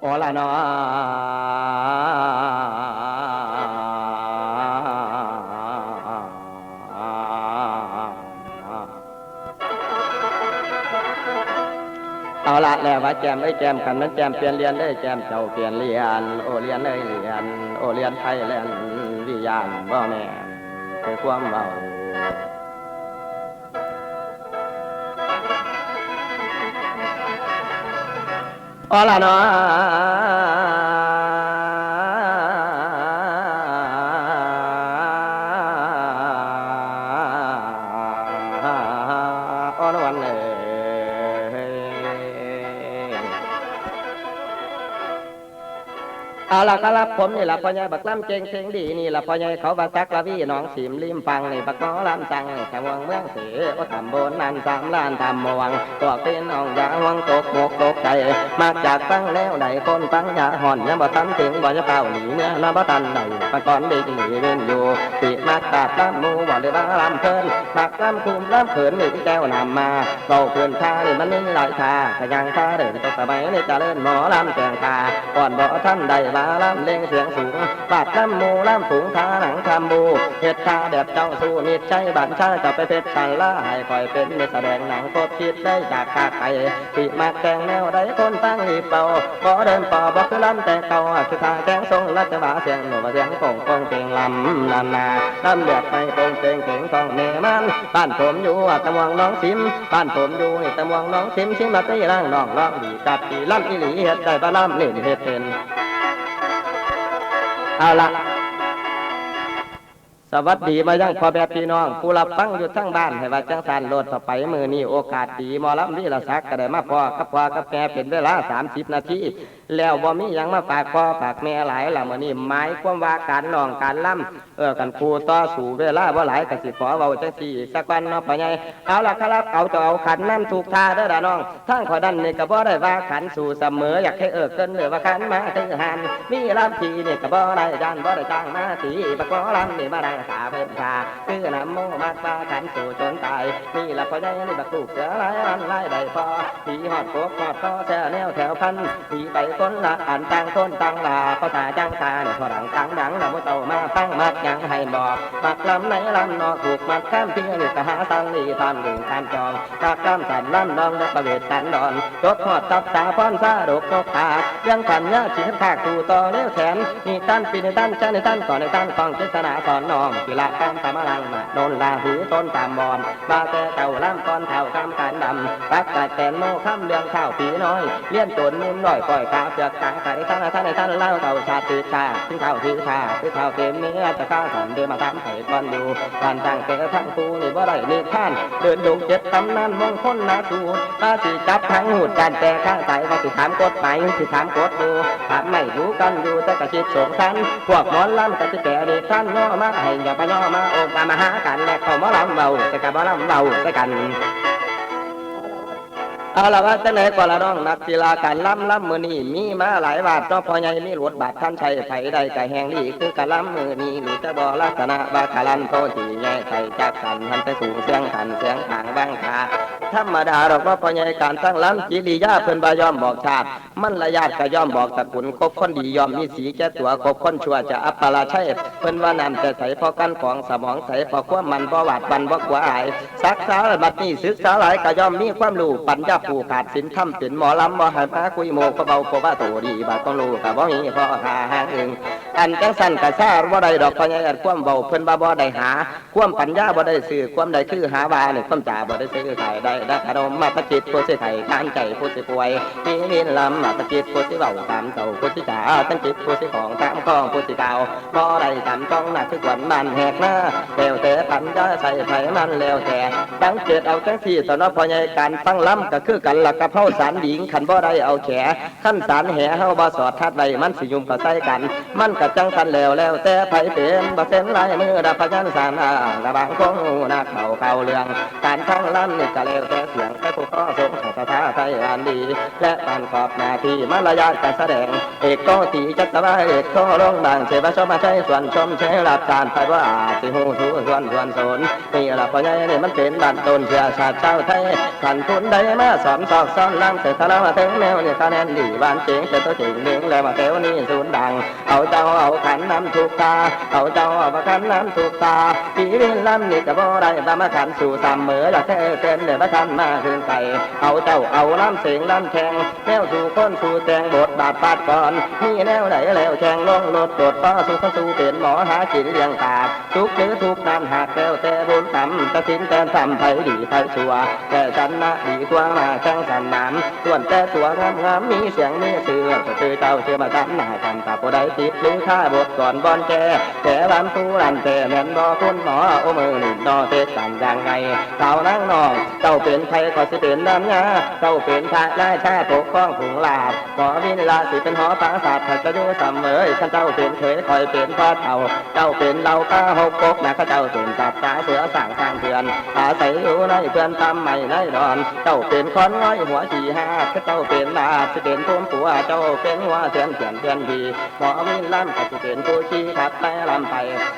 โอละนอเอาละแล้วว่าแจมไอ้แจมกันมันแจมเปลี่ยนเรียนได้แจมเจ้าเปลี่ยนเรียน โอเรียนเลยเรียน โอเรียนไทยแลนด์วิญญาณบ่แม่นคือความเบา ออ เอาละก็รับผมนี่ละพ่อใหญ่บักล้ำเจงเชงดีนี่ละพ่อใหญ่เขาบักจักละวี่น้องสิมริมฟังนี่บักน้อลำจังนี่แข่วังเมืองเสียก็ทำโบนนันสามล้านทำมวังตัวเป็นน้องยาวังตกหมกตกใจมาจากฟังแล้วใดคนฟังยาห่อนยังบ่ทันถึงบ่จะเป่าหนีเนี่ยน้ำบ่ทันใดปะก่อนเด็กหนีเว้นอยู่ติมากตาดล้ำมูบ่เลยว่าลำเพลินมักล้ำคุมล้ำเขินนี่ที่แก้วนำมาเราเพื่อนท่านี่มันนี่หลายท่าขยังท่าเดินตกสมัยนี่จะเล่นหมอลำแจงตาก่อนบ่ท่านใดว่าลำเล่งเสียงสูงบาดลำมูลำสูงทาหนังทำบูเฮ็ดทาแบบเจ้าสู้มิดใจบันชาจะไปเพชรชันล่าให้คอยเป็นมิแสดงหนังโคตรคิดได้จากคาไก่ที่มักแกงแนวใดคนตั้งรีบเป่าบ่เดินป่อบ่คือลำแต่เก่าคือทาแกงทรงรัชวาเสียงหนูว่าเสียงโป่งโป่งเก่งลำนานาลำเลือดไปโป่งเก่งเก่งของเนมันบ้านผมอยู่ตะมวงน้องซิมบ้านผมอยู่ตะมวงน้องซิมซิมมาตีร่างน้องร้องดีกัดตีลำอีหลีเฮ็ดได้บ่ลำเล่นเฮ็ดเป็น เอาละสวัสดีมายังพ่อแม่พี่น้องผู้รับฟังอยู่ทั้งบ้านให้ว่าจังสันโลดต่อไปมือนี้โอกาสดีมอลำนี่ละสักก็ได้มาพอกับพ่อกับแม่เป็นเวลาสามสิบนาที แล้วบ่มีหยังมาฝากพ่อฝากแม่หลายละมื้อนี้หมายความว่าการน้องการล่ำเออกันครูต่อสู่เวลาบ่หลายก็สิขอเว้าจังซี่สักวันเนาะพ่อใหญ่เอาล่ะครับเอาจะเอาขันน้ำถูกท่าเด้อล่ะน้องทางขอดันนี่ก็บ่ได้ว่าขันสู่เสมออยากให้เอิกเกินหรือว่าขันมาถือหันมีลำทีนี่ก็บ่ได้ย่านบ่ได้จ้างมาตีบักบ่ลำนี่มาดังสาเพิ่นชาคือน้ำโมมักว่าขันสู่จนตายนี่ล่ะพ่อใหญ่นี่บักลูกเสือหลายอันหลายได้พอผีฮอดโกกฮอดต่อแช่แนวแถวพันผีไปคนละอันต่างคนต่างลาภาษาจังตานี่พอดังตังดังเราบ่เจ้ามาฟังมักยังให้บอกมักลำไหนลำนอกถูกมัดข้ามเพียงนี่ก็หาตังนี่ทำดึงทำจองจากกำสันลำนองและประเวทสันดอนจดหอดตับตาป้อนซาดกนกตายังขันยาชีพภาคตูต่อเลี้ยวแขนนี่ตั้นปีในตั้นชาในตั้นก่อนในตั้นของเจษนาสอนน้อมกีฬาการตามลังมาโดนลาหูต้นตามบอนมาแต่เต่าล่ำก้อนเท่าคำการดำรักกัดแตนโมข้ามเรื่องข้าวผีน้อยเลี้ยนตนมุมหน้อยปล่อยกาเปลือกกาขายท่านท่านท่านเล่าเต่าชาติชาถึงเท่าถือชาคือเท่าเกมเนื้อจะข้าสันเดินมาทำไข่ก้อนอยู่การตั้งแต่ทั้งปูนี่ว่าได้นื้อท่านเดินดงเจ็ดตำนานมงคลนาสูตาสีจับทั้งหูดการแต่ข้างใสว่าสิถามกฎหมายสิถามกฎดูถามไม่รู้กันอยู่แต่กระชิดสงสันพวกหมอนล่ำกระชิแก่เด็กท่านย่อมาให้อย่าไปย่อมาโอบมามาหากันและเขามาลำเบาแต่กับมาลำเบาแต่กัน เอาละว่าจังไหนก็ละน้องนักกีฬาการล้ำล้ำมือนี่มีมาหลายบาทเนาะพอใหญ่มีรถบาทท่านชัยไผใดกะแหงดีคือการล้ำมือนี่หรือจะบอลักษณะว่าคารันโตสีใหญ่ใส่จักสันทันไปสู่เสียงขันเสียงทางบางขา ธรรมดาหรอกว่าพอใหญ่การตั้งล้ำกิริยาเพิ่นบายอมบอกชาติ มันระยาดก็ย่อมบอกตะกุลคบคนดียอมมีสีแก่ตัวคบคนชั่วจะอัปปราชัยเพิ่นว่านำแต่ใสพอกันของสมองใสพอความมันพอหวาดบันบ่กลัวอายสักษาบัดนี้ศึกษาหลายก็ย่อมมีความรู้ปัญญาผู้ขาดสินธรรมเป็นหมอลำบ่ให้มาคุยโมก็เบาก็ว่าโตดีบาดก็รู้ก็บ่มีพอหาหางอึง อันจังสันก็ซาบ่ได้ดอกพญาอันความเบาเพิ่นบ่บ่ได้หา ความปัญญาบ่ได้ซื้อความใดคือหาว่านี่ความจ่าบ่ได้ซื้อขายได้ได้ขนมมาประจิตผู้สิไข่ทานใจผู้สิป่วยมีนินลำมาประจิตผู้สิเบาตามเต่าผู้สิจ่าตั้งจิตผู้สิของตามคองผู้สิเก่าบ่ได้ตามต้องหนักคือขวัญมันแหกหน้าแล้วแต่ปัญญาใส่ไผมันแล้วแต่ดังเกิดเอาจังสี่ตอนนั้นพอใหญ่การตั้งลำก็คือกันละกับเฮาสารหญิงขันบ่ได้เอาแขขั้นสารแห่เฮาบ่สอดทัดไว้มันสิยุ่มก็ใส่กัน มันก็จังสันแล้วแล้วแต่ไผเป็นบ่เส้นลายมือดับพยัญชนะระบางคงนักเบาเก่าเรืองการทั้งลำนี่ก็แล้วแต่เสียงแต่ผู้ข้อสงฆ์สถาไทยอันดี และการขอบหน้าที่มารยาทการแสดง เอกก็ตีจัตวาเอกก็ร้องดังเสวะชมมาใช้ส่วนชมใช้รับการไปว่าสิหูสูส่วนส่วนสนนี่ละพ่อใหญ่นี่มันเป็นบันต้นเชื้อชาติเจ้าไทยขันทุนได้มาสอนสอกสอนลำเสร็จทะเลาะถึงแนวนี่คะแนนดีบ้านเจ๋งแต่ตัวเจ๋งเด้งแล้วมาเทวนี่ศูนย์ดังเอาเจ้าเอาขันน้ำถูกตา เอาเจ้าเอาขันน้ำถูกตาปีวินลำนี่ก็บ่ได้บามาขันสู่สามเหมืออยากแค่เต้นเดี๋ยวมาขันมาคืนไก่เอาเจ้าเอาน้ำเสียงน้ำแข่งแนวสู่คนสู่แตงบทบาทปาดก่อนมีแนวไหนแล้วแข่งลงรถโดดต่อสู่ข้าสู่เป็นหมอหากินเลี้ยงตาดทุกหรือทุกน้ำหากแล้วแต่บุญต่ำตัดสินแต่ทำไผดีไผชัวแต่ฉันะดีกว่ามาแข่งสันน้ำส่วนแต่ตัวงามงามมีเสียงมีเสือก็คือเจ้าเชื่อมาตั้หน้ากันตาผู้ใดติดหรือข้าบทก่อนบอนแกแต่วันผู้รันแต่แม่นบ่คุณหมอโอมือหนึ่งนอเตะกันยังไงเจ้านั่งนองเจ้าเป็นใครก็สิเป็นน้ำยาเจ้าเป็นพระราชาปกป้องผงลาบขอวินลาสิเป็นหอปราศาสตร์ถ้าจะดูเสมอข้าเจ้าเป็นเคยคอยเป็นพ่อเต่าเจ้าเป็นเราป้าหกปกนะข้าเจ้าเป็นจับตาเสือสั่งทางเพื่อนอาศัยอยู่ในเพื่อนทำไม่ได้ดอน เจ้าเป็นคอนง้อยหัวขี่ห้าข้าเจ้าเป็นลาสิเป็นพุ่มผัวเจ้าเป็นหัวเถื่อนเถื่อนเถื่อนดีหมอวินล่ำก็สิเป็นผู้ชี้ขับแต่ลำไป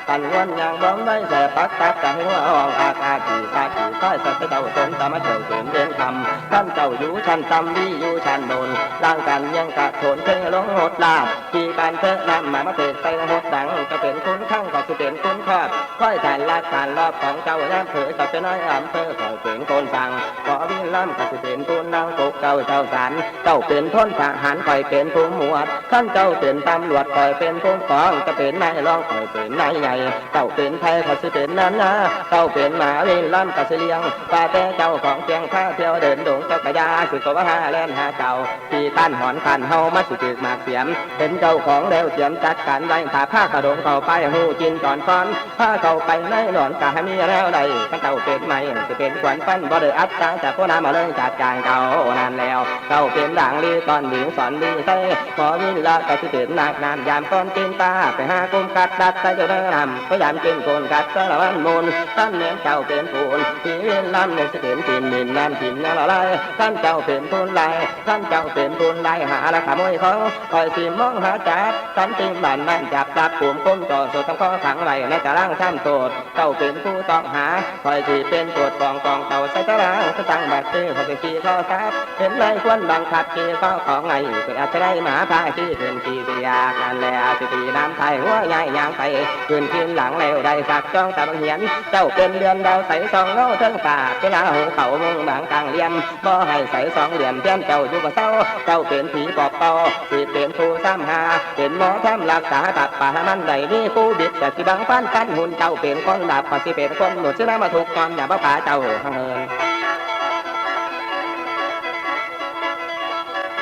ตันวนยางบ้องได้แสปักตักกะให้หัวอ่องอากาขี่ตาขี่ใต้สัตว์เจ้าสนตามาเจ้าเสริมเด่นคำท่านเจ้าอยู่ชั้นตำดีอยู่ชั้นบนร่างกันยังกะโถนเทลงหดลาบขี่การเทนำมามาเตะใส่หดดังก็เป็นคุณข้างก็สิเป็นคุณครอบค่อยฐานลากฐานรอบของเจ้าย่ามเผยก็เป็นน้อยอำเภอคอยเป็นคนสั่งขอวินล่ำก็สิเป็นผู้นางปกเจ้าเจ้าสารเจ้าเป็นทนทหารคอยเป็นผู้หมวดท่านเจ้าเป็นตำรวจคอยเป็นผู้องก็เป็นนายรองคอยเป็นนายใหญ่เจ้าเป็นไทยก็สิเป็นนั้นนะเจ้าเป็นหมาวินล่ำก็สิเลี้ยงป้าแต่เจ้าของเชียงข้าเที่ยวเดินดงเจ้ากระยาสิก็ว่าหาแล่นหาเจ้าที่ตั้นหอนขันเฮามาสิถึกมากเสียมเป็นเจ้าของแล้วเสียมจัดการไว้ถ้าผ้ากระดงเข้าไปหูจินตอนก้อนผ้าเข้าไปในหนอนกะให้มีแล้วใดข้าเจ้าเป็นไหมสิเป็นขวัญฟันบ่ได้อัดตังจากผู้น้ำมาเลยจากจางเก่านานแล้วเจ้าเป็นด่างลีตอนหญิงสอนดีใส่ขอวินละก็สิเป็นนักนานยามก้อนกินตาไปหากุมกัดดัดใส่เจ้าดินนำก็ยามกินโกนกัดสารวันมนท่านเน้นเจ้าเป็นปูนที่เวียนลำเนี่ยสิเป็นกินมินน้ำกินน้ำละลายท่านเจ้าเป็นปูนลายท่านเจ้าเป็นปูนลายหาละขโมยของคอยสิมองหาจับท่านติมบ้านนั่นจับจับปุ่มก้มจอสดทั้งข้อขังไว้ในตารางท่านโสดเจ้าเป็นผู้ต้องหาคอยสิเป็นตรวจกองกองเต่าใส่ตารางสตังบัตรซื้อเขาไปขี่ข้อทรัพย์เห็นไรควรบังคับขี่ข้อของไงเกิดอาจจะได้หมาพาที่เดินขี่เสียกันแล้วสิตีน้ำไทยหัวใหญ่ยางไปคืนทีมหลังแล้วได้สักจ้องตาบังเหียน เจ้าเป็นเดือนดาวใสสองเงาเทิงตาเวลาหูเขามุงบางกลางเหลี่ยมบ่ให้ใสสองเหลี่ยมเทียนเจ้าอยู่กับเศร้าเจ้าเป็นผีปอบเป่าสิเป็นผู้ซ้ำหาเป็นหมอทำรักษาตัดป่ามันใดนี่ผู้บิดแต่สิบังฟันกันหุ่นเจ้าเป็นคนดับก็สิเป็นคนหนุดชื่อน้ามาถูกก่อนอย่าบ้าป่าเจ้าหังเฮิน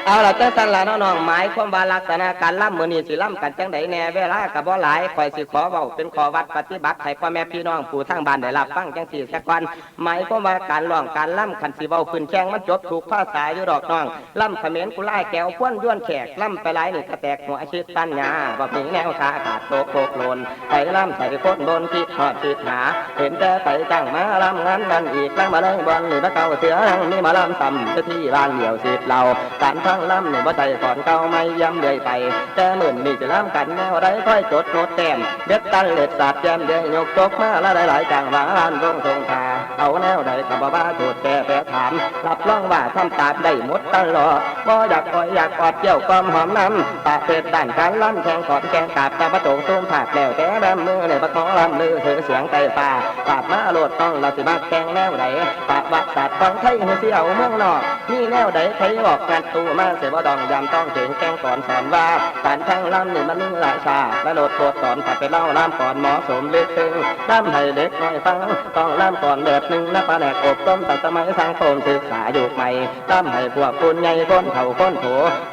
เอาละแต่สันละเนาะน้องหมายความว่าลักษณะการล่ำมือนี้สิล่ำกันจังใดแน่เวลากับบ่หลายคอยสิขอเว้าเป็นขอวัดปฏิบัติให้พ่อแม่พี่น้องผู้ทางบ้านได้รับฟังจังสี่สักวันหมายความว่าการร้องการล่ำคันสิเว้าพื้นแข้งมันจบถูกภาษาอยู่ดอกน้องล่ำเขมรกุไล่แก้วพ้วนย้วนแขกล่ำไปหลายนี่กระแตกหัวชิดตันหยาบ่มีแนวขาขาดโตกโคกโลนใส่ล่ำใส่โคตรโดนคิดหอดคิดหา เห็นแต่ใส่จังมาล่ำงานนั่นอีกล่ำมาเลยบอลนี่มาเก่าเสือหังนี่มาล่ำซ้ำที่บ้านเดี่ยวสิบเราการทั้งล่ำหนี่บ่ใจก่อนเก่าไม่ย้ำเลยไป แต่หมื่นนี่จะล่ำกันแนวไรค่อยจดโน้ตแต้มเด็ดตันเล็ดสาดแจมเดยยกจกมาละหลายๆจังหวะลานรงทรงทาเอาแนวใดกับบ้าบ้าโจดแก่แปรถามรับรองว่าทำตาบได้หมดตลอดบ่อยากคอยอยากอดเกี่ยวความหอมน้ำตากเป็ดด้านการล่ำแข่งก่อนแข่งกาบตาประตูตุ้มผาดแล้วแต่ดำมือเลยประคองลำลือเสือเสียงไก่ป่าปาดมาโลดต้องเราสิมาแข่งแนวใดปาดวัดสัตว์ฟังไทยหัวเสียวเมืองนอกนี่แนวใดใครบอกงานตูมาเสียบ่ดองยำต้องเสียงแข่งก่อนสอนว่าการทั้งล้ำนี่มันมีหลายชาและโหลดโคตรสอนผัดไปเล่าล้ำก่อนหมาะสมเล็กตึงลำให้เด็กน้อยฟังต้องล้ำก่อนแบบหนึ่งนะปลาแดกอบต้มตั้งสมัยสังคมศึกษาอยู่ใหม่ลำให้พวกคุณใหญ่คนเฒ่าคนโถ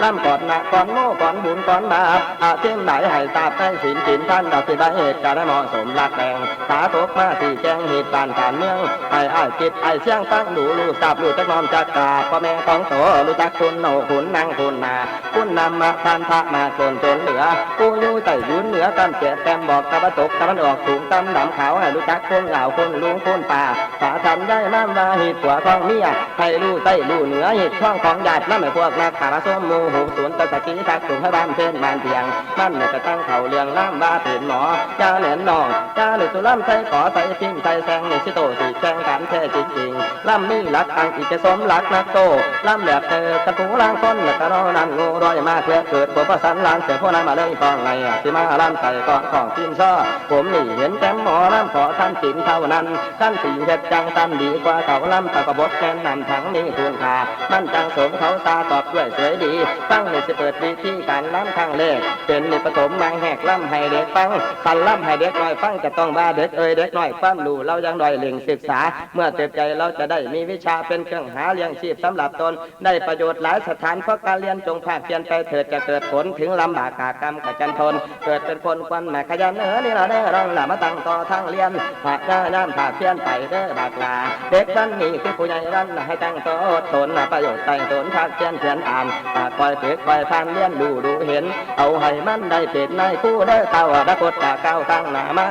ล้ำก่อนหนักก่อนโง่ก่อนบุญก่อนบาปอาเทียมไหนให้ตาบได้สินจินท่านดอกสิบเหตุการณ์เหมาะสมรักแรงสาตกมาสี่แจ้งเหตุการณ์การเมืองไอ้ไอ้ายคิดไอ้เสียงตั้งดูรู้ทราบรู้จักนอมจักกาพ่อแม่ของโตรู้จักคุณโนผู้ขุนนางขุนนาคุณนำมาทานพระมาจนจนเหลือกูอยู่ใต้ยืนเหนือกันเจ็ดแต้มบอกตะวันตกตะวันออกสูงตำดำขาวให้รู้จักคนเหล่าคนลุงคนป่าสาทันได้มามาหิดหัวของเมียให้รู้ใต้รู้เหนือหิดช่องของญาตินั่นไม่พวกนักขาส้มมูหูสวนตะสกีทักถุงให้บ้านเพื่อนบ้านเพียงมันเนี่ยก็ตั้งเขาเลี้ยงน้ำว่าเป็นหมอยาเหน็นนองยาหรือสุร่ำใส่ขอใส่พิมพ์ใส่แซงนี่ชิโตสีแข่งกันแท้จริงๆล่ำนี่รักอังอีกจะสมรักนักโตล่ำแหลกเธอกระถูล้างต้นและกระรอนั่นงูรอยมาเพื่อเกิดผัวประสันลานเสียพวกนั้นมาเลยกองไงอะที่มาล่ำใส่กองของทีมซ้อผมนี่เห็นแต้มหมอล่ำขอท่านสินเท่านั้นท่านสีเฮ็ดจังตันดีกว่าเขาล่ำตะกบดแกนนำทั้งนี้ทุนค่ามันจังสมเขาตาตอบด้วยสวยดีฟังเลยสิเปิดวิธีการล่ำข้างเลขเป็นในปฐมนางแหกล่ำให้เด็กฟังคันล่ำให้เด็กน้อยฟังจะต้องว่าเด็กเอ้ยเด็กน้อยความรู้เรายังด้อยเล่งศึกษา เมื่อเติบใจเราจะได้มีวิชาเป็นเครื่องหาเลี้ยงชีพสำหรับตนได้ประโยชน์หลายสถานเพราะการเรียนจงภาคเพียรไปเถิดจะเกิดผลถึงลำบากกากรรมขจันทน เกิดเป็นคนควันแม่ขยันเออนี่ละเด้รังละมาตั้งต่อทางเรียนผากหน้าน้ำผากเพียรไปเด้อบากลาเด็กบ้านนี้คือผู้ใหญ่รันให้ตั้งต่อทนประโยชน์ใส่งตนภาคเพียรเขียนอ่านปากคอยฝึกคอยพันเรียนดูดูเห็น เอาให้มันได้เป็นนายคู่เด้อเต่าดักกดตาเก้าตั้งหน้ามา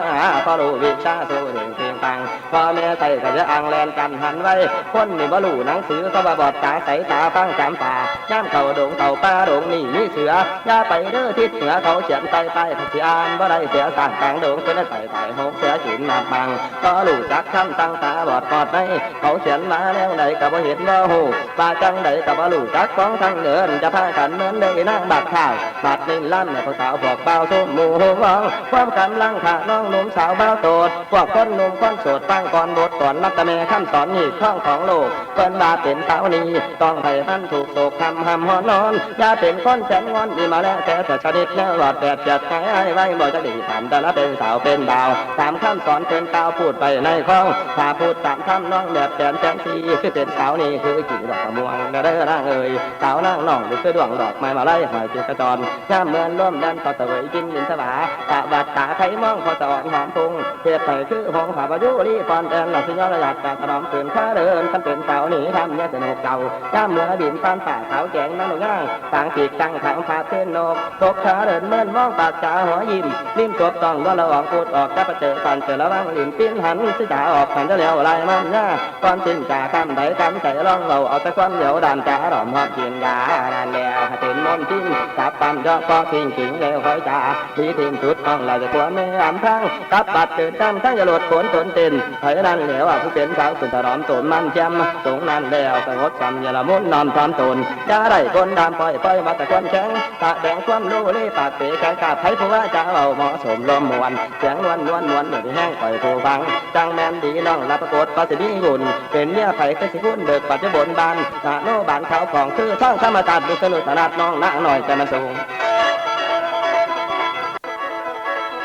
พอรู้วิชาสู้ถึงเพียง ตังพ่อแม่ใส่กระจอังแลนกันหันไว้คนนี่บ่รู้หนังสือก็บาบอดตาใสตาฟังจำป่าย่ามเข่าดงเต่าป้าดงนี่มีเสือย่าไปเด้อทิศเหนือเขาเขียนใต้ใต้พักอ่านบ่ได้เสียสร้างกลางดงเพื่อใส่ใส่หกเสือฉินนาบังก็รู้จักคำตั้งตาบอดกอดในเขาเขียนมาแล้วใดก็บ่เห็นบ่ฮู้ว่าจังใดก็บ่รู้จักของทางเดินจะพากันเหมือนได้นางบักข้าวบัดนินลั่นเนี่ยพวกสาวพวกเบาส้มหมู่หัวงความกำลังขาน้องหนุ่มสาวเบาโตดพวกคนหนุ่มคนโสดตั้งก่อนบทก่อนนัตะแม่คำสอนนี่ข้องของโลกเพิ่นว่าเป็นสาวนี้ต้องให้มันถูกโศกคำหำหอนอนอย่าเป็นคนแสนงอนนี่มาแล้วแต่แต่ชนิดแนวหลอดแดดจัดไอ้ไว้บ่จะดีถามแต่ละเป็นสาวเป็นดาวสามคำสอนเป็นเต้าพูดไปในคลองถ้าพูดตามคำน้องแบบแสนแสนสีคือเป็นสาวนี่คือกี่ดอกกระมวงเด้อร่างเอ่ยสาวนางน้องหรือคือดวงดอกไม้มาไล่หอยเจกระจรย่ามเมือนร่วมดันต่อตะเวยกินลินสวาตะบัดตาไทยมองพอสอนหอมพุงเทียบไผ่คือหงผาบายุรีฟอนแอนหลับสิยอระยะจากกระดอมตื่นข้าเดินคันเป็นเสาวนี่ทำเนี่ยสนุกเก่าย่ามเมือบินฟันป่าสาวแจงนั่งง่างต่างปีกจังขังผาเส้นนกตกขาเดินเมื่อนมองปากจ๋าหัวยิ้มลิ้มจบต้องว่าเราออกพูดออกจะประเจอฟันเจอแล้วว่างลิ้นปิ้นหันสิจ๋าออกหันจะเลี้ยวลายมันง่าก่อนสิ้นจ่าคำใดคำใจร้องเราเอาแต่ความเหนียวดานจ๋าดอมหอดเพียงยานานแล้วให้เป็นมนต์ทิ้งจับปั๊มยอดก็ทิ้งขิงแล้วคอยจ่าดีทิ้งสุดต้องเราจะกลัวไม่อำทั้งกับบัดเกิดตั้งทั้งจะหลดฝนตนเต้นไผนั่นแล้วผู้เป็นสาวสุนทรอมตนมันแจ่มตรงนั้นแล้วสงบจำยาละมุนนอนความตนยาได้คนดำปล่อยปล่อยมาแต่คนแข็งตาแดงความรู้เล่ปากเตะกายกาไผผู้ว่าจะเอาเหมาะสมลมมวนเสียงนวลนวลนวลเดี๋ยวนี้แห้งปล่อยผู้ฟังจังแมนดีน้องรับประกฏปาสิบีหุ่นเป็นเมียไผก็สิหุ่นเบิกปัจจุบันบานนาโนบานเขาของคือท่องธรรมศาสตร์บุคลุตนาดน้องนางหน่อยจะมาสูง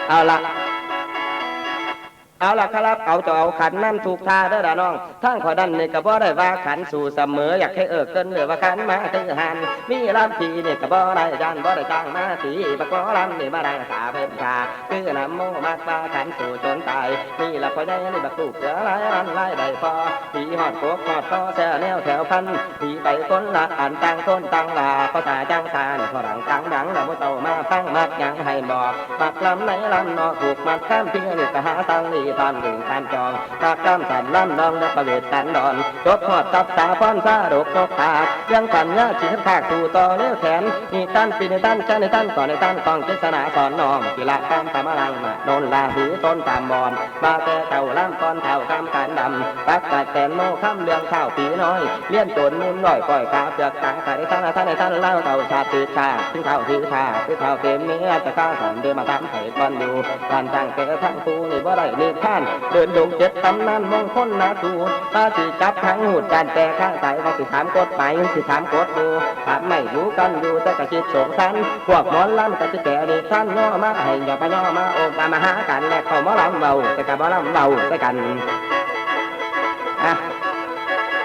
เอาละ เอาละครับเอาจะเอาขันน้ำถูกทาเด้อละน้องทั้งขอดันนี่ก็บ่ได้ว่าขันสู่เสมออยากให้เอิกเกินหรือว่าขันมาถือหันมีลำทีนี่ก็บ่ได้จานบ่ได้จ้างมาสีปะกอลำนี่มาดังสาเพิ่นชาคือน้ำโมมากว่าขันสู่จนตายนี่ละพอได้นี่บักลูกเสือหลายรันหลายได้พอผีหอดโคกหอดคอแซ่แนวแถวพันผีไปคนละอันตั้งต้นตั้งลาภาษาจังสานพอดังตังดังแล้วบ่เต่ามาฟังมักยังให้บอกมักลำไหนลำนอกถูกมัดข้ามเพียงนี่ก็หาตังนี่ตอนดึงตามจองตากล้ามสันล้ำนองและประเวทสันดอนจบหอดตับตาป้อนซาดกนกตายังฝันยาชีขากสู่ต่อเลี้ยวแขนนี่ตั้นปีในตั้นชาในตั้นก่อนในตั้นกองเจษนาสอนน้องกีฬาข้ามตามลังมาโดนลาหีต้นตามบอนมาแต่เต่าล่ำก้อนเต่าข้ามการดำตักกาดแตนโมข้ามเรืองข้าวปีน้อยเลี้ยนโจนมุนลอยปล่อยขาเปลือกตาขายท่านท่านในท่านเล่าเต่าชาติชาถึงเท่าถือชาคือเท่าเต็มเนื้อจะข้าสอนเดินมาทำให้ก่อนอยู่การตั้งเกอทั้งคู่นี่บ่ได้เลือท่าน เดินดงเจ็ดตำนานมงคลนาสูตาสีจับทั้งหูดการแต่ข้างใสว่าสิถามกฎหมายสิถามกฎดูถามไม่รู้กันอยู่แต่กะคิดสงสันพวกหมอนลำกะสิแก่ดีท่านย่อมาให้อย่าไปย่อมาโอบมาหากันแลกเข้าหมอลำเบาแต่กับหมอลำเบาแต่กันอะ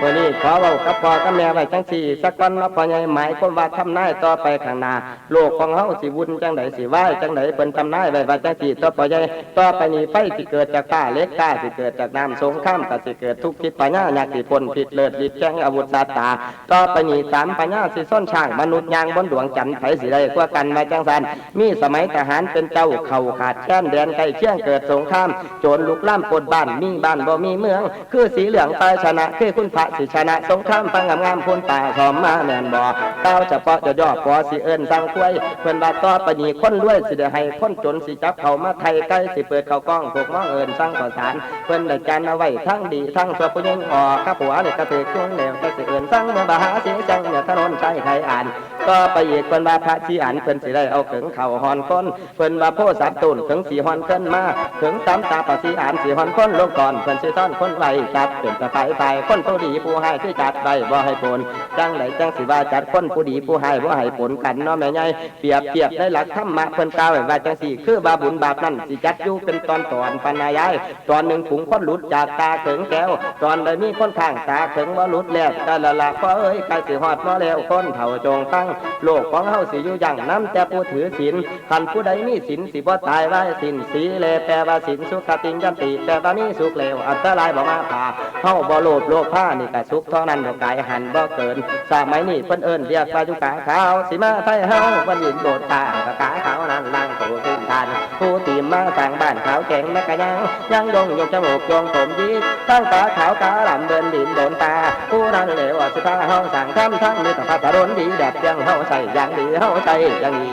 บมื่อนี้ขอเว้ากับพ่อกับแม่ไว้จังสี่สักวันเนาะพ่อใหญ่หมายความว่าทำนายต่อไปข้างหน้าโลกของเฮาสิวุ่นจังไดสิว่ายจังไดเพิ่นทำนายไว้ว่าจังสี่ต่อพ่อใหญ่ต่อไปนี้ไฟสิเกิดจากฟ้าเล็กกล้าสิเกิดจากน้ำสงครามก็สิเกิดทุกข์ิดปัญญาอยากสิพ้นผิดเลิศฤทธิ์แจ้งอาวุธสาตาต่อไปนี้สามปัญญาสิส้นช่างมนุษย์ยางบนดวงจันทร์ไผสิได้กว่ากันมาจังสันมีสมัยทหารเป็นเจ้าเข่าขาดแค้นแดนใกล้เคียงเกิดสงครามโจรลุกล่ามปนบ้านมีบ้านบ่มีเมือง คือสีเหลืองตายชนะคือคุณพระสิชนะสงครามฟังงามงามๆพูนป่าหอมมาแม่นบ่เต้าเฉพาะจะย่อพอสิเอิ้นสั่งควยเพิ่นว่าต่อไปนี้คนรวยสิได้ให้คนจนสิจับเขามาไทยใกล้สิเปิดเขากล้องพวกมองเอิ้นสั่งขอสารเพิ่นได้จันเอาไว้ทั้งดีทั้งชั่วผู้หญิงออกข้าผัวนี่ก็ถือเครื่วงแนวก็สิเอิ้นสั่งเมื่อบาหาเสียงจังเนี่ยถนนใช้ใครอ่าน ก็ไปอีกเพิ่นว่าพระชีอันเพิ่นสิได้เอาเขิงเข่าหอนก้นเพิ่นว่าโพสัตว์ตุนเขิงสีหอนขึ้นมาเขิงตามตาปะสีอันสีหอนก้นลงก่อนเพิ่นสิซ่อนคนไว้จัดเป็นตะไคร้ไปคนผู้ดีผู้ให้ที่จัดไว้บ่ให้ผลจังไหนจังสิว่าจัดคนผู้ดีผู้ให้บ่ให้ผลกันเนาะแม่ใหญ่เปรียบเทียบในหลักธรรมะเพิ่นกล่าวไว้ว่าจังสี่คือบาบุญบาปนั่นสิจัดอยู่เป็นตอนตอนปัญญายายตอนหนึ่งผุงคนหลุดจากตาเขิงแก้วตอนใดมีคนข้างตาเขิงว่าหลุดแล้วแต่ละละพอเอ้ยใกล้สิฮอดมาแล้วคนเฒ่าจงตั้งโลกของเฮาสิอยู่อย่างน้ำแต่ผู้ถือศีลคันผู้ใดมีศีลสิบ่ตายไว้ศีลสีเลแปลว่าศีลสุขติงยันติแปลว่ามีสุขเลวอันตรายบ่มาผ่าเฮาบ่โลภโลภผ้านี่ก็สุขเท่านั้นบ่กายหันบ่เกินสมัยนี้เพิ่นเอิ้นเรียกว่าอยู่กาขาวสิมาไทยเฮาวันยินโดดตากะกาขาวนั้นล่างโตขึ้นทานผู้ตีมาสร้างบ้านขาวแข็งแม่กะยังยังยงยกจมูกยงผมยีตั้งตาขาวกาลำเดินดินโดนตาผู้นั้นเลวสิพาเฮาสั่งทำทั้งมีแต่พัฒรนดีแบบยังเฮาใส่อย่างดีเฮาใส่อย่างนี้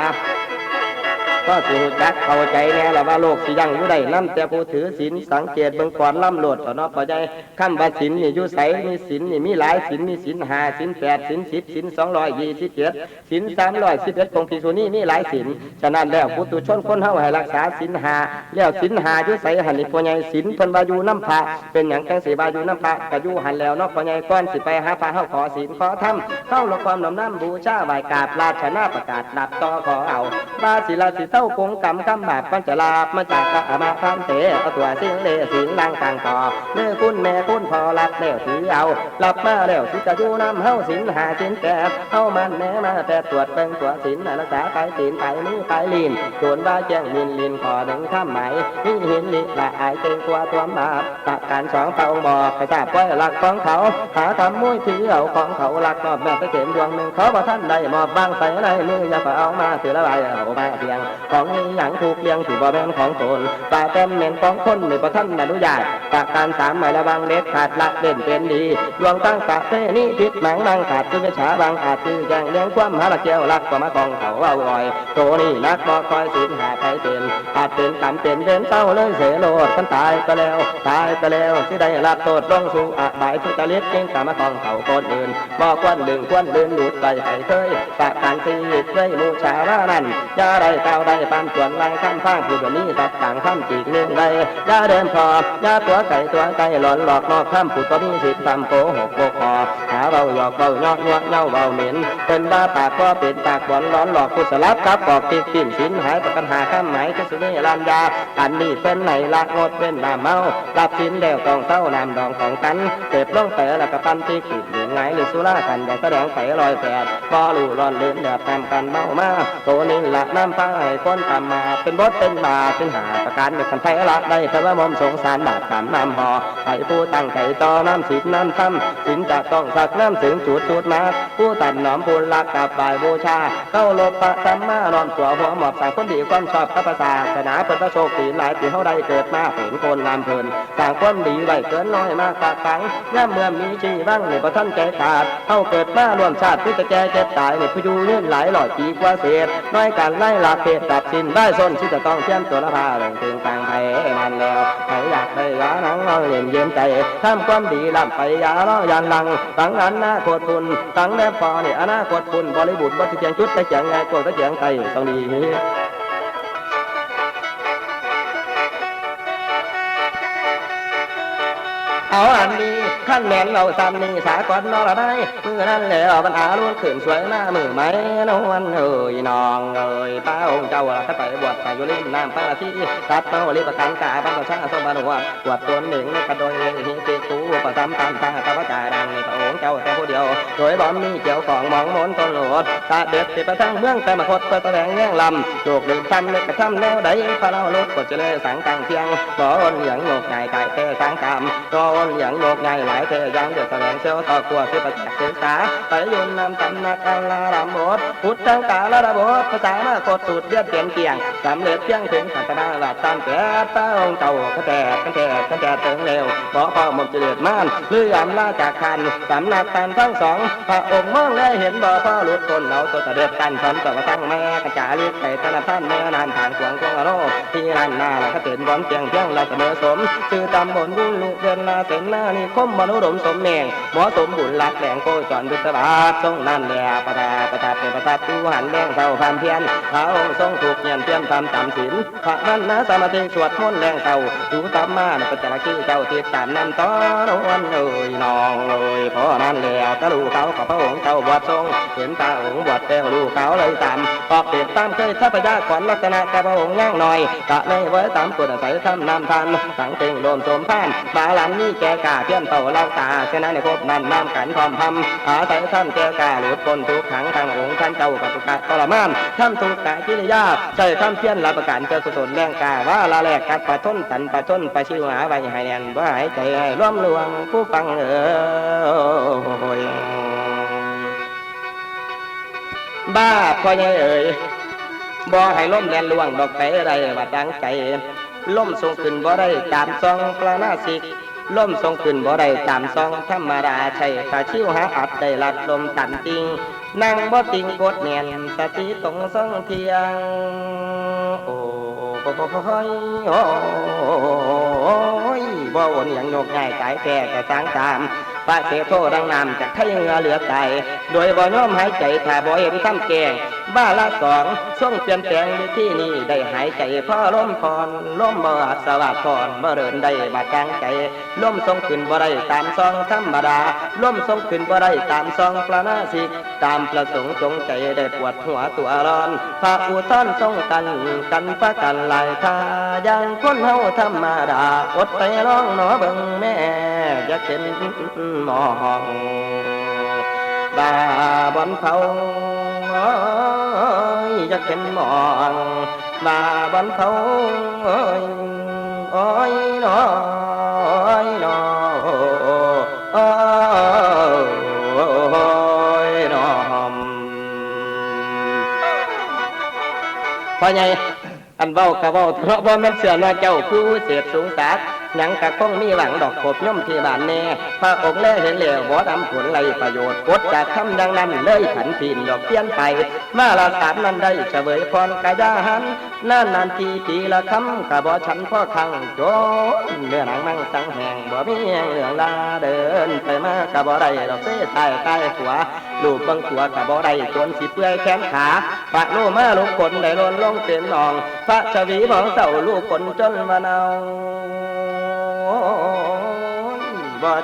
อะ ก็สิรู้จักเข้าใจแน่ละว่าโลกสิยังอยู่ได้นำแต่ผู้ถือศีลสังเกตเบิ่งก่อนล่ำโลดต่อเนาะพอใจคำว่าศีลนี่อยู่ไสมีศีลนี่มีหลายศีลมีศีลห้าศีลแปดศีลสิบศีลสองร้อยยี่สิบเจ็ดศีลสามร้อยสิบเอ็ดของพิสุนี่มีหลายศีลฉะนั้นแล้วผู้ตุชนคนเฮาให้รักษาศีลห้าแล้วศีลห้าอยู่ไสหันนี่พ่อใหญ่ศีลเพิ่นว่าอยู่น้ำพระเป็นหยังจังสิว่าอยู่น้ำพระก็อยู่หันแล้วเนาะพ่อใหญ่ก่อนสิไปหาพระเฮาขอศีลขอธรรมเข้าละความน้อมน้ำบูชาไหวกาบราชนาประกาศนับต่อขอเอาบาศิลาสิเท่าคงกรรมคำบาปปัญจลาภมาจากกะมาพันเตเอาตัวสิงเลสิงลังต่างต่อเนื้อคุณแม่คุณพอรับแล้วถือเอารับมาแล้วสิจะอยู่น้ำเฮาสินหาสินแปดเฮามันแม่มาแต่ตรวจเบิ่งตัวสินรักษาไปสินไปมือไปลีนส่วนว่าแจ้งมินลินขอหนึ่งข้ามไหมมีหินลิละอายเต็งกลัวตัวบาปตักการสองเตาบอกไปทราบว่าหลักของเขาหาทำมุ้ยถือเอาของเขาหลักมอบแม่ไปเข็มดวงหนึ่งเขาบ่ท่านได้มอบบางใส่ในมืออย่าไปเอามาถือละใบเอามาเพียง ของนี้หยังถูกเลี้ยงถือบ่แม่นของตนตาเต็มเม่นของคนไม่บ่ท่านอนุญาตปากการสามหมายระวังเด็ดขาดละเล่นเป็นดีดวงตั้งตาเต้นี่ผิดหมังมังขาดคือฉาบางอาจคือแย่งเลี้ยงความหาละเกี่ยวรักก็มาของเขาเอาอ่อยโตนี่นักบ่คอยสินหาใครเป็นอาจเป็นกรรมเป็นเดินเศร้าเลยเสียโลดกันตายไปแล้วตายไปแล้วสิได้รับโทษลงสู่อบายทุจริตเก่งกรรมของเขาคนอื่นบ่ควรดึงควรลืนดูดไปให้เคยปากการสีเคยมูชาว่านั้นอย่าได้เต้าได้ปานส่วนไรคำข้างผู้เดี๋ยวนี้ตัดต่างคำจีกหนึ่งใดอย่าเดินพออย่าตัวไก่ตัวไก่หลอนหลอกนอกคำผู้ก็มีสิทธิ์ทำโกหกโกคอหาเบาหยอกเบาเนาะเนาะเน่าเบาเหม็นเป็นบ้าปากก็เป็นปากบอนร้อนหลอกผู้สลับครับปอกติดสิ้นสินหายประกันหาข้ามหมายก็สุนีลานยาอันนี้เป็นไหนละงดเป็นน้ำเมารับสินแล้วต้องเต้าน้ำดองของกันเก็บลงแต่ละกระปันที่ขีด หรือไงหรือสุรากันอย่แสดงไฟลอยแปดบ่รู้ร้อนเลือนเดือดตามกันเมามาโตนี้ละน้ำฟ้าให้คนตามมา เป็นบทเป็นบาเป็นหาประการเด็กกันไทยละได้เพราะว่ามอมสงสารบาปกรรมน้ำบ่อให้ผู้ตั้งใจต่อน้ำสินน้ำซ้ำสินจะต้องสักน้ำถึงจุดจุดมาผู้ตัดหนอมผู้รักกับบ่ายบูชา เข้าลบปะสัมมานอมตัวหัวหมอบสางคนดีความชอบพระประสาสนาเปิดพระโชคดีหลายที่เขาได้เกิดมาเป็นคนลำเพลินสร้างความดีไว้เกินน้อยมากปากฝังย่ำเมื่อมีชีบ้างในประท่านใจขาดเข้าเกิดมาร่วมชาติที่จะแก่เจ็บตายในพยูเงื่อนหลหลอดปีกว่าเศษน้อยการไล่ลาเพศตัดสินได้ส้นที่จะต้องเทียมตัวละพาเรื่องถึงต่างไทยมันแล้วใครอยากได้ยาหนังเราเล่นเยี่ยมใจทำความดีลำไปยาล้อยันลังตั้งอันหน้าโคตรทุนตั้งแนบพอเนี่ยอนาคตคุณบริบุตรบัตรเจียงชุดตะเจียงไงกดตะเจียงไตต้องดีเอาอันนี้ ขั้นแม่นเราซ้ำนี่สากลนอละได้มือนั้นแล้วปัญหาล้วนขืนสวยหน้ามือไหมนวลเอ้ยน้องเอ้ยป้าองค์เจ้าละข้าไปบวชไปอยู่ริมน้ำพระที่ตัดเมาลิประกันกาบังประชาสมบัติวัดบวชตนหนึ่งในกระโดยหิเตกูประจำตามตาตะวจาดังในพระองค์เจ้าแต่ผู้เดียวโดยบอมมีเกี่ยวของมองมนต้นโหลดตาเด็ดติดประทังเมืองแต่มาคดเปิดแสดงแง่งลำโจกลืมทำเล็กกระทำแนวใดพระเราลดกดเจะเลสังกังเทียงบ่อนอย่างโยกไงไก่เตะสังกามรอนอย่างโยกไงหลายเทยังเดือดแสดงเซลต่อขวดที่ประจักษ์ศึกษาไปยุนนำตำนักอัลาลำบดพุทธังกาลระบดภาษามาโคตรสูตรเลียดเปลี่ยนเกียงสำเร็จเพียงถึงขันตนาหลับตามแก่เต้าองค์เก่าขะแตกขะแตกขะแตกเติงเร็วบ่พ่อหมดเจริญม่านลืออำลาจากคันสำนักตันทั้งสองพระองค์มองได้เห็นบ่พ่อหลุดคนเราตัวเสด็จกันสันตัวตั้งแม่กระจาลิกไปธนาท่านแม่นานทางขวางขวงโลกที่นั่นนาละก็เป็นบอนเพียงเพียงละเสมอสมชื่อตำบลบุญลูกเดินลาเส้นหน้านี่คมบรรลุดมสมแมงหมอสมบุญรักแหลงโกจรดุษบาททรงนั่นแหละประดาประทับเป็นประทับตู้หันแดงเศร้าความเพียรพระองค์ทรงถูกเงียนเพียนทำตามศีลพระนั้นนะสมาธิสวดมนต์แรงเศร้าดูตามมาในปัจจวัคคีย์เจ้าติดตามนำต้อนวันเอ้ยน้องเอ้ยพอนั้นแล้วตะลูเขาขอพระองค์เจ้าบวชทรงเห็นตาองค์บวชแก้วลูกเขาเลยตามออกเปรียบตามเคยทัพยาขวัญลักษณะแต่พระองค์ย่างหน่อยกะในไว้ตามกฎอาศัยทำนำทันสังเต็งโลมสมพานบาหลันนี่แกกาเพี้ยนเต่าเล่าตาเชนนั้นในภพนั้นน้ำกันพร้อมพำอาศัยท่านแกกาหลุดพ้นทุกขังทางองค์ท่านเจ้ากับตุกะทรมานท่านทุกกะกิริยาใช่ท่านเพี้ยนลาประกันเจ้าสุตนแรงกาว่าลาแหลกกัดปะทนสันปะทนปะชิวหาใบหายแนนว่าหายใจให้ร่วมลวงผู้ฟังเอ่ยบ้าพ่อใหญ่เอ๋ยบ่ให้ล่มแลนล่วงดอกไปไรว่าดังใจล่มทรงขึ้นบ่ได้ตามซองปลาหน้าสิก ล่มทรงขึ้นบ่ได้ตามซองธรรมดาใช่ขาชิวหาอัดได้ลัดลมตันจริง นั่งบ่ติงกดเนียนสติตรงทรงเทียง โอ้โอ้ยโอ้ยบ่วนอย่างโยกง่ายกายแก่กระสังตาม พระเสโทดังนำจากไทยเงือเหลือไก่โดยบ่ยอมหายใจถ้าบ่เห็นทำแกงบ้าละสองส่งเปลี่ยนแปลงที่นี้ได้หายใจพ่อล้มพรล้มบ่อสวัสดิ์พรบ่เดินได้บาดกลางใจล้มทรงขึ้นบ่ได้ตามซองธรรมดาล้มทรงขึ้นบ่ได้ตามซองพระนาสิกตามประสงค์จงใจได้ปวดหัวตัวร้อนพระอุทานทรงกันกันประกันหลายทาย่างคนเฮาธรรมดาอดไปร้องหนอเบิ่งแม่จะเข็นหมองบาบอนเขาโอ้ยอยากเห็นหมองบาบอนเขาโอ้ยโอ้ยน้อยน้โอ้ยน้อมพ่อใหญ่อั นเบ้ากะพ้องสักหยังกะคงมีหวังดอกกบย่อมที่บ้านแน่พระองค์แลเห็นแล้วบ่ทำผลไรประโยชน์กดจากคำดังนั้นเลยขันทีนดอกเพี้ยนไป มาละสามนั้นได้เฉวยพรกายาหันนานนานทีปีละคำกะบ่ฉันพ่อคังโจนเนื้อหนังมังสังแหงบ่มีแหงเหลืองลาเดินไปมากะบ่ได้ดอกเส้ตายใต้หัวลูกบังขัวกะบ่ได้จนสิเปื่อยแขนขาพระโลมาลูกคนได้ลนลงเป็นนองพระชวีมองเต่าลูกคนจนมาเนา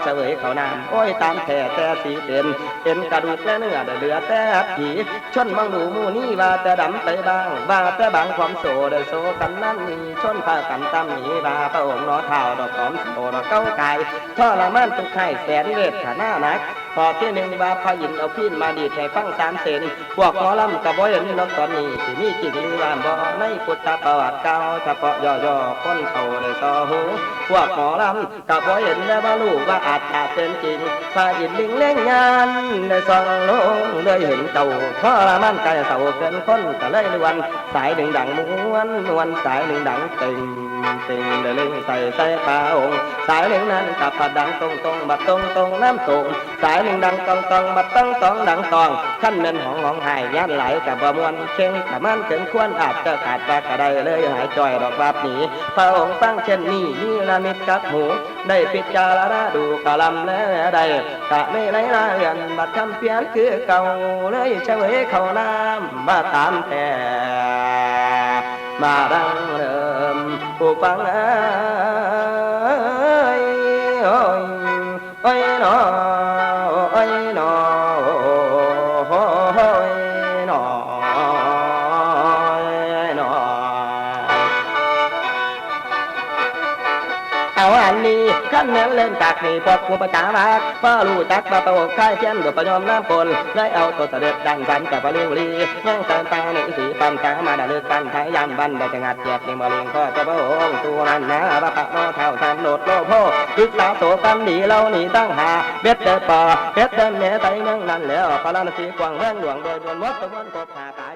เฉวยเขานามโอ้ยตามแต่แต่สีเป็นเป็นกระดูกและเนื้อเด้เหลือแต่ผีชนบังดูมูนี่ว่าแต่ดำไปบ้างว่าแต่บางความโศด้โศกันนั่นนี่ชนพากันตำหนีว่าพระองค์นอเท้าดอกหอมโตดอกเก้าไก่ทรมานตุกข์ให้แสนเวทขาหน้านัก พอที่หนึ่งว่าพระยินเอาพินมาดีให้ฟังสามเซนพวกหมอลำกับบ่เห็นนกตอนนี้ที่มีจริงหรือว่าบ่ในพุทธประวัติเก่าเฉพาะย่อๆคนเขาได้ต่อหูพวกหมอลำกับบ่เห็นและบ่รู้ว่าอาจจะเป็นจริงพระยินลิงเล่งงานได้ส่องลงเลยเห็นเจ้าทรมานกายเศร้าเกินคนก็เลยลวนสายหนึ่งดังม้วนนวลสายหนึ่งดังตึง ตึงได้เล่งใส่ใส่ปลาองสายหนึ่งนั้นกับผัดดังตรงตรงบัดตรงตรงน้ำตรงสายหนึ่งดังตองตองบัดตองตองดังตองขั้นเม่นหองหองหายยันไหลกับบ่มวนเข่งกับมันเกินควรอาจจะขาดว่ากระไดเลยหายจ่อยดอกบาปหนีพระองค์ฟังเช่นนี้นี่ละมิตกับหูได้พิจารณาดูกะลำและได้กะไม่ไรละเรียนบัดคำเพียนคือเก่าเลยเฉวยเข้าน้ำมาตามแต่ มาดังเม่นจากนี่พวกผู้ประจาวักพ่อรู้จักมาประโค่ายเทียนดุประยมน้ำปนเลยเอาตัวเสด็จดันสันกับปลิวลียังตามตาในสีปันตามาดาลึกกันทายยันบันได้จะงัดแจกในมะเร็งก็จะพระองค์ตัวนั้นนะพระปะโนเท่าทันโหลดโลโพคึกลาโสกันดีเราหนีตั้งหาเบ็ดเดินป่าเบ็ดเดินแม่ไตเมืองนั่นแล้วปลาลานสีกวางเมืองหลวงโดยดวนวัดตะวันกบหาตา